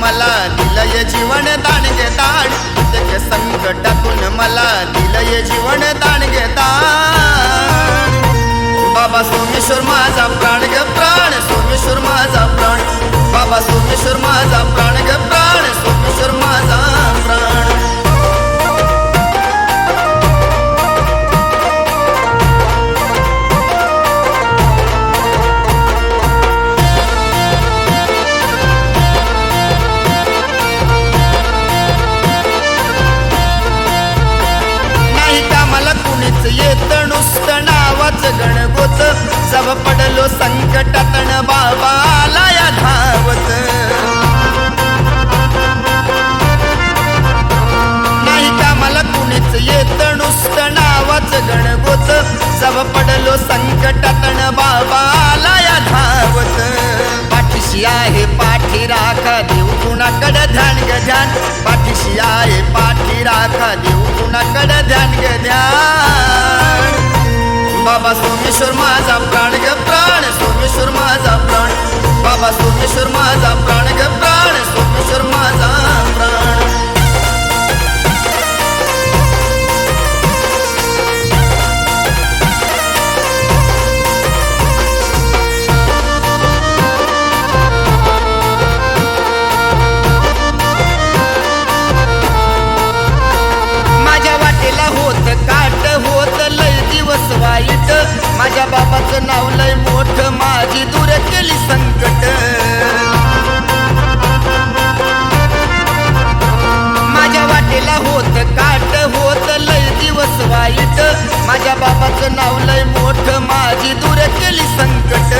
मला दिलय जीवन दान गे प्रत्येक संकटातून मला दिलय जीवन दान गे बाबा सोमेश्वर माझा प्राण ग प्राण सोमेश्वर माझा प्राण. बाबा सोमेश्वर माझा प्राण नावाचं गणगोत सब पडलो संकटातण बाबा आला धावत. पाठीशी आहे पाठी राखा देऊ कुणाकडे ध्यान ग ध्यान? पाठीशी आहे पाठी राखा देऊ कुणाकडे ध्यान ग ध्यान? बाबा सोमेश्वर माझा प्राण ग प्राण सोमेश्वर माझा प्राण. बाबा सोमेश्वर माझा प्राण ग प्राण. नाव लय मोठ माझी दूर केली संकट. माझ्या वाटेला होत काट होत लय दिवस वाईट. माझ्या बाबाचं नाव लय मोठ माझी दूर केली संकट.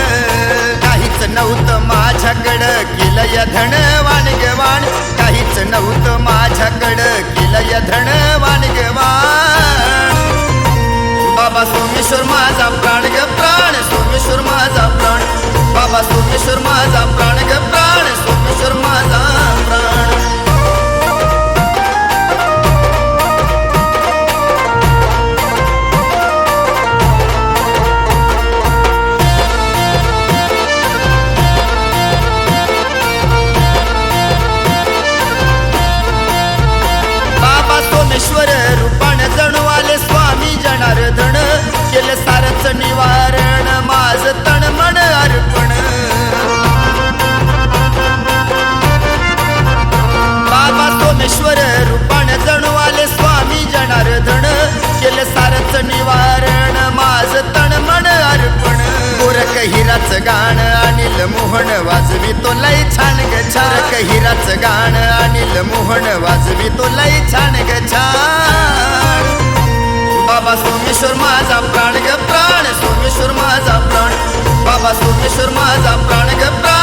काहीच नव्हतं माझ्याकडं केलं या धन वाणगवाण काहीच नव्हतं माझ्याकडं केलं या धन वाणगवाण बाबा सोमेश्वर माझ हिराच गाण अनिल मोहन वाजवी. तो लय छान ग छारक हिराच गाण अनिल मोहन वाजवी. तो लय छान ग छान. बाबा सोमेश्वर माझा प्राण ग प्राण सोमेश्वर माझा प्राण. बाबा सोमेश्वर माझा प्राण ग प्राण.